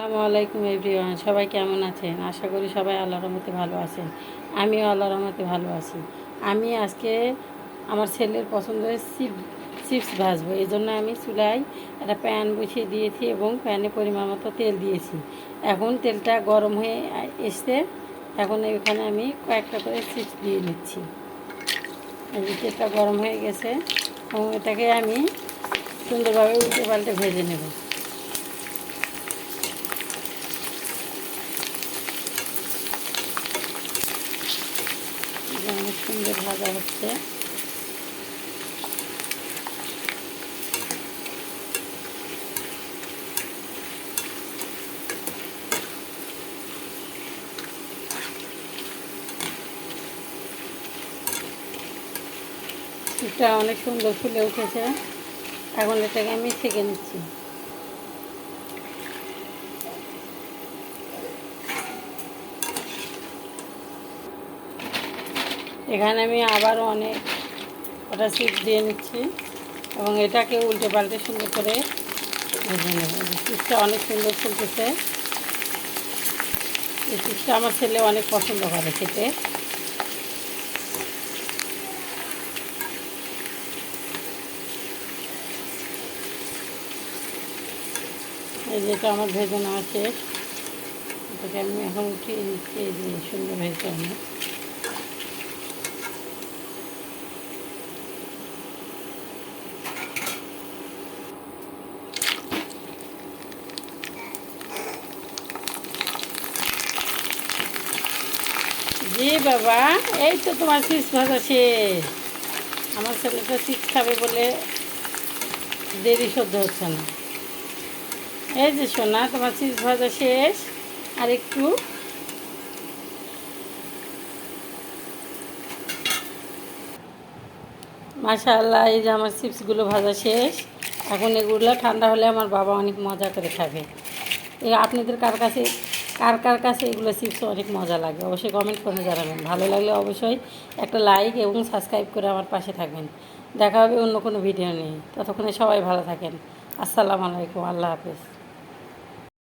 আসসালামু আলাইকুম এভরিওয়ান, সবাই কেমন আছেন? আশা করি সবাই আল্লাহর রহমতে ভালো আছেন। আমিও আল্লাহর রহমতে ভালো আছি। আমি আজকে আমার ছেলের পছন্দের চিপ, চিপস ভাজবো। এই জন্য আমি চুলায় একটা প্যান বসিয়ে দিয়েছি এবং প্যানে পরিমাণ মতো তেল দিয়েছি। এখন তেলটা গরম হয়ে এসছে। এখন এখানে আমি কয়েকটা করে চিপস দিয়ে নিচ্ছি। এই তেলটা গরম হয়ে গেছে এবং এটাকে আমি সুন্দরভাবে উল্টে পাল্টে ভেজে নেব। অনেক সুন্দর ভাজা হচ্ছে। এটা অনেক সুন্দর ফুলে উঠেছে। এখন এটাকে আমি ছেঁকে নিচ্ছি। এখানে আমি আবারও অনেক ওটা চিপস দিয়ে নিচ্ছি এবং এটাকে উল্টে পাল্টে সুন্দর করে ভেজে অনেক সুন্দর ফুলতেছে। এই চিপসটা আমার ছেলে অনেক পছন্দ করে খেতে। এই যেটা আমার ভেজে নেওয়া শেষ এটাকে আমি এখন উঠিয়ে নিচ্ছি, এই যে সুন্দর হয়েছে অনেক। জি বাবা, এই তো তোমার চিপস ভাজা শেষ আমার ছেলেটা চিপস খাবে বলে দেরি সহ্য হচ্ছে না। এই যে সোনা, তোমার চিপস ভাজা শেষ। আর একটু মাশাআল্লাহ, এই যে আমার চিপসগুলো ভাজা শেষ। এখন এগুলো ঠান্ডা হলে আমার বাবা অনেক মজা করে খাবে। এই আপনাদের কার কাছে কার কার কাছে এগুলো চিপস অনেক মজা লাগে। অবশ্যই কমেন্ট করে জানাবেন। ভালো লাগলে অবশ্যই একটা লাইক এবং সাবস্ক্রাইব করে আমার পাশে থাকবেন। দেখা হবে অন্য কোনো ভিডিও নিয়ে। ততক্ষণে সবাই ভালো থাকেন। আসসালামু আলাইকুম। আল্লাহ হাফেজ।